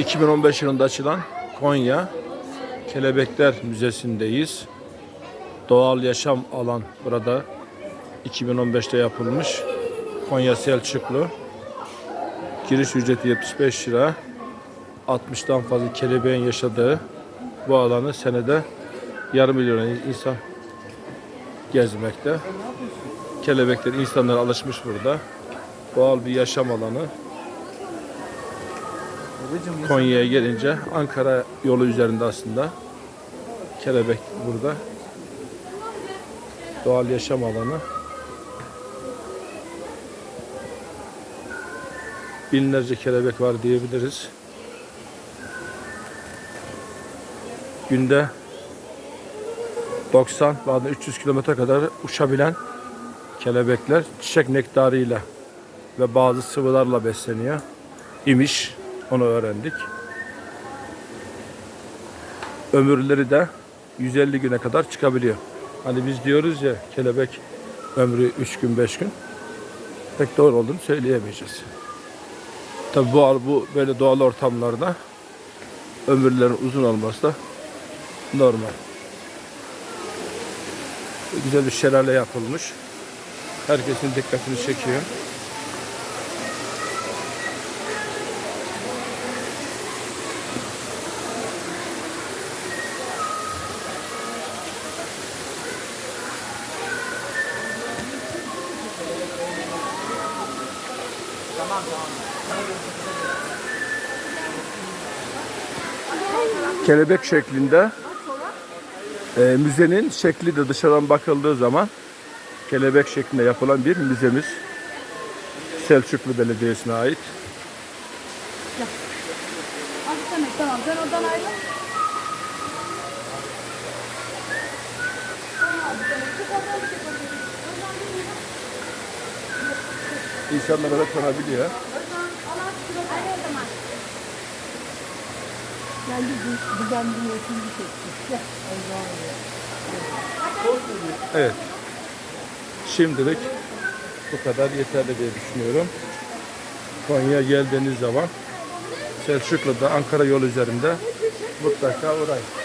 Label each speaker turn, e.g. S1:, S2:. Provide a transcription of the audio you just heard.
S1: 2015 yılında açılan Konya Kelebekler Müzesi'ndeyiz. Doğal yaşam alan burada 2015'te yapılmış. Konya Selçuklu. Giriş ücreti 75 lira. 60'tan fazla kelebeğin yaşadığı bu alanı senede yarım milyon insan gezmekte. Kelebekler insanlara alışmış burada. Doğal bir yaşam alanı. Konya'ya gelince Ankara yolu üzerinde aslında. Kelebek burada. Doğal yaşam alanı. Binlerce kelebek var diyebiliriz. Günde 90 bazen 300 kilometre kadar uçabilen kelebekler çiçek nektarıyla ve bazı sıvılarla besleniyor. İmiş. Onu öğrendik. Ömürleri de 150 güne kadar çıkabiliyor. Hani biz diyoruz ya kelebek ömrü 3 gün 5 gün. Pek doğru olduğunu söyleyemeyeceğiz. Tabi bu, bu böyle doğal ortamlarda ömürlerin uzun olması da normal. Güzel bir şelale yapılmış. Herkesin dikkatini çekiyor. Kelebek şeklinde e, müzenin şekli de dışarıdan bakıldığı zaman kelebek şeklinde yapılan bir müzemiz. Selçuklu Belediyesi'ne ait.
S2: Sen tamam sen oradan ayrıl.
S1: İnsanlara da konabiliyor.
S2: Geldi bu güzel bir yetimli çekti. Gel.
S1: Evet. Şimdilik bu kadar yeterli diye düşünüyorum. Konya'ya geldiğiniz zaman Selçuklu'da Ankara yolu üzerinde mutlaka uğrayın.